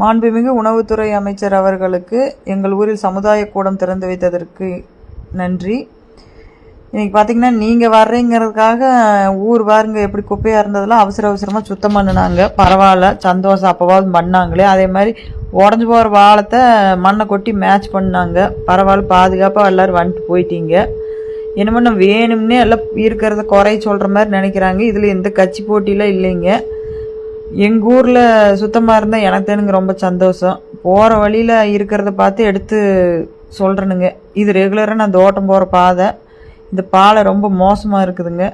மாண்புமிகு உணவுத்துறை அமைச்சர் அவர்களுக்கு எங்கள் ஊரில் சமுதாய கூடம் திறந்து வைத்ததற்கு நன்றி. இன்றைக்கி பார்த்தீங்கன்னா நீங்கள் வர்றீங்கிறதுக்காக ஊர் பாருங்க எப்படி குப்பையாக இருந்ததெல்லாம் அவசர அவசரமாக சுத்தம் பண்ணினாங்க. பரவாயில்ல சந்தோஷம் அப்போவாவது பண்ணாங்களே. அதே மாதிரி உடஞ்சி போகிற வாழத்தை மண்ணை கொட்டி மேட்ச் பண்ணாங்க. பரவாயில்ல பாதுகாப்பாக எல்லோரும் வந்துட்டு போயிட்டீங்க. என்னமோ நான் வேணும்னே எல்லாம் இருக்கிறத குறை சொல்கிற மாதிரி நினைக்கிறாங்க. இதில் எந்த கட்சி போட்டிலாம் இல்லைங்க. எங்கள் ஊரில் சுத்தமாக இருந்தால் எனக்கு தானுங்க ரொம்ப சந்தோஷம். போகிற வழியில் இருக்கிறத பார்த்து எடுத்து சொல்கிறேனுங்க இது ரெகுலராக நான் தோட்டம் போகிற பாதை. இந்த பாலை ரொம்ப மோசமாக இருக்குதுங்க.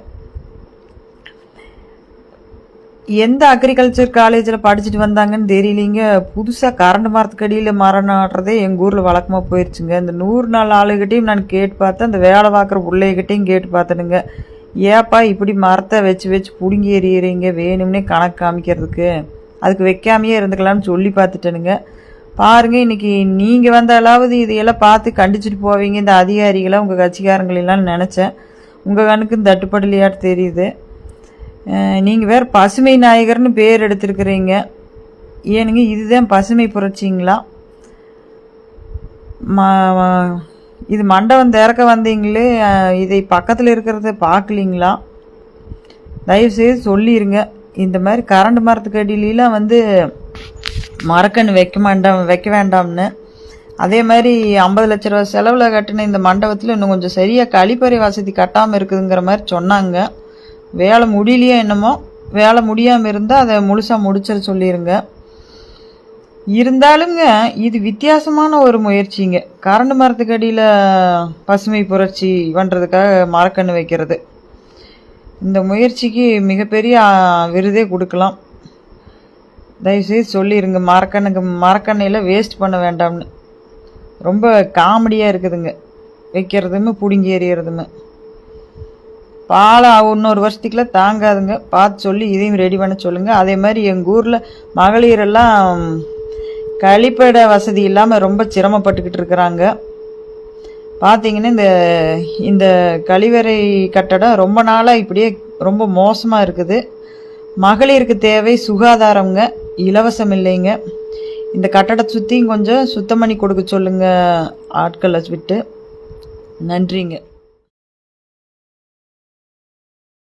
எந்த அக்ரிகல்ச்சர் காலேஜில் படிச்சுட்டு வந்தாங்கன்னு தெரியலிங்க. புதுசாக கரண்ட் மரத்துக்கு அடியில் மரம் நாடுறதே எங்கள் ஊரில் வழக்கமாக போயிடுச்சுங்க இந்த நூறு நாள் ஆளுகிட்டையும் நான் கேட்டு பார்த்தேன். அந்த வேலை பார்க்குற பிள்ளைகிட்டையும் கேட்டு பார்த்தேனுங்க. ஏப்பா இப்படி மரத்தை வச்சு வச்சு பிடுங்கி எறியறீங்க? வேணும்னே கணக்கு காமிக்கிறதுக்கு. அதுக்கு வைக்காமையே இருந்துக்கலாம்னு சொல்லி பார்த்துட்டேனுங்க. பாருங்கள் இன்னைக்கு நீங்கள் வந்தாலாவது இதையெல்லாம் பார்த்து கண்டிச்சுட்டு போவீங்க. இந்த அதிகாரிகளை உங்கள் கட்சிக்காரங்களெல்லாம் நினச்சேன். உங்கள் கணக்கு தட்டுப்படலையாட்டு தெரியுது. நீங்கள் வேறு பசுமை நாயகர்னு பேர் எடுத்திருக்கிறீங்க. ஏனுங்க இதுதான் பசுமை புரட்சிங்களா? மா இது மண்டபம் திறக்க வந்தீங்களே இதை பக்கத்தில் இருக்கிறத பார்க்கலீங்களா? தயவுசெய்து சொல்லிடுங்க இந்த மாதிரி கரண்ட் மரத்துக்கு அடியிலாம் வந்து மரக்கன்று வைக்க மாண்டாம் வைக்க வேண்டாம்னு. அதே மாதிரி ஐம்பது லட்ச ரூபா செலவில் கட்டின இந்த மண்டபத்தில் இன்னும் கொஞ்சம் சரியாக கழிப்பறை வசதி கட்டாமல் இருக்குதுங்கிற மாதிரி சொன்னாங்க. வேலை முடியலையோ என்னமோ வேலை முடியாமல் இருந்தால் அதை முழுசாக முடிச்சிட சொல்லிடுங்க இருந்தாலுங்க இது வித்தியாசமான ஒரு முயற்சிங்க. கரண்டு மரத்துக்கு அடியில் பசுமை புரட்சி பண்ணுறதுக்காக மரக்கன்று வைக்கிறது. இந்த முயற்சிக்கு மிகப்பெரிய விருதே கொடுக்கலாம். தயவுசெய்து சொல்லிடுங்க மரக்கண்ணுக்கு மரக்கண்ணையில் வேஸ்ட் பண்ண வேண்டாம்னு. ரொம்ப காமெடியாக இருக்குதுங்க. வைக்கிறதுமே பிடுங்கி எறியறதுமே. பாலை இன்னொரு வருஷத்துக்குலாம் தாங்காதுங்க. பார்த்து சொல்லி இதையும் ரெடி பண்ண சொல்லுங்கள் அதே மாதிரி எங்கள் ஊரில் மகளிரெல்லாம் கழிப்பிட வசதி இல்லாமல் ரொம்ப சிரமப்பட்டுக்கிட்டு இருக்கிறாங்க. பார்த்தீங்கன்னா இந்த இந்த கழிவறை கட்டடம் ரொம்ப நாளாக இப்படியே ரொம்ப மோசமாக இருக்குது. மகளிருக்கு தேவை சுகாதாரங்க இலவசம் இல்லைங்க. இந்த கட்டடத்தை சுற்றியும் கொஞ்சம் சுத்தம் பண்ணி கொடுக்க சொல்லுங்கள் ஆட்களை விட்டு. நன்றிங்க.